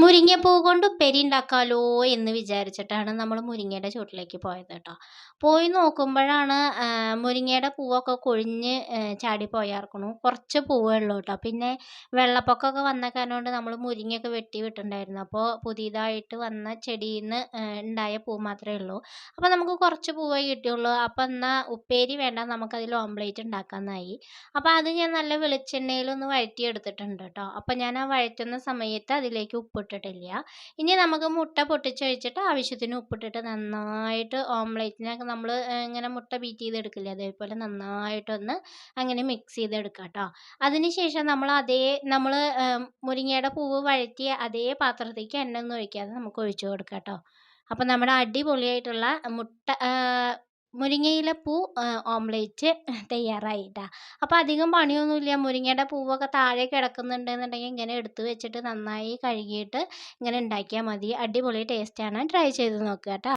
മുരിങ്ങപ്പൂ കൊണ്ട് ഉപ്പേരി ഉണ്ടാക്കാലോ എന്ന് വിചാരിച്ചിട്ടാണ് നമ്മൾ മുരിങ്ങയുടെ ചുവട്ടിലേക്ക് പോയത് കേട്ടോ. പോയി നോക്കുമ്പോഴാണ് മുരിങ്ങയുടെ പൂവൊക്കെ കൊഴിഞ്ഞ് ചാടി പോയാർക്കണു. കുറച്ച് പൂവേ ഉള്ളൂ കേട്ടോ. പിന്നെ വെള്ളപ്പൊക്കമൊക്കെ വന്ന കാരണം കൊണ്ട് നമ്മൾ മുരിങ്ങയൊക്കെ വെട്ടി വിട്ടുണ്ടായിരുന്നു. അപ്പോൾ പുതിയതായിട്ട് വന്ന ചെടിയിൽ നിന്ന് ഉണ്ടായ പൂ മാത്രമേ ഉള്ളൂ. അപ്പോൾ നമുക്ക് കുറച്ച് പൂവേ കിട്ടിയുള്ളൂ. അപ്പോൾ എന്നാൽ ഉപ്പേരി വേണ്ട നമുക്കതിൽ ഓംപ്ലേറ്റ് ഉണ്ടാക്കാമെന്നായി അപ്പോൾ അത് ഞാൻ നല്ല വെളിച്ചെണ്ണയിലൊന്ന് വഴറ്റിയെടുത്തിട്ടുണ്ട് കേട്ടോ. അപ്പോൾ ഞാൻ ആ വഴറ്റുന്ന സമയത്ത് അതിലേക്ക് ഉപ്പിട്ടിട്ടില്ല. ഇനി നമുക്ക് മുട്ട പൊട്ടിച്ചൊഴിച്ചിട്ട് ആവശ്യത്തിന് ഉപ്പിട്ടിട്ട് നന്നായിട്ട് ഓംലേറ്റിനൊക്കെ നമ്മൾ ഇങ്ങനെ മുട്ട ബീറ്റ് ചെയ്തെടുക്കില്ലേ? അതേപോലെ നന്നായിട്ടൊന്ന് അങ്ങനെ മിക്സ് ചെയ്തെടുക്കാം കേട്ടോ അതിനുശേഷം നമ്മൾ അതേ നമ്മൾ മുരിങ്ങയുടെ പൂവ് വഴറ്റിയ അതേ പാത്രത്തേക്ക് എണ്ണ ഒന്നും ഒഴിക്കാതെ നമുക്ക് ഒഴിച്ചു കൊടുക്കാം കേട്ടോ അപ്പം നമ്മുടെ അടിപൊളിയായിട്ടുള്ള മുട്ട മുരിങ്ങയില പൂ ഓംലേറ്റ് തയ്യാറായിട്ടാ. അപ്പോൾ അധികം പണിയൊന്നുമില്ല. മുരിങ്ങയുടെ പൂവൊക്കെ താഴെ കിടക്കുന്നുണ്ടെന്നുണ്ടെങ്കിൽ ഇങ്ങനെ എടുത്തു വെച്ചിട്ട് നന്നായി കഴുകിയിട്ട് ഇങ്ങനെ ഉണ്ടാക്കിയാൽ മതി. അടിപൊളി ടേസ്റ്റാണ് ട്രൈ ചെയ്ത് നോക്കുക കേട്ടോ.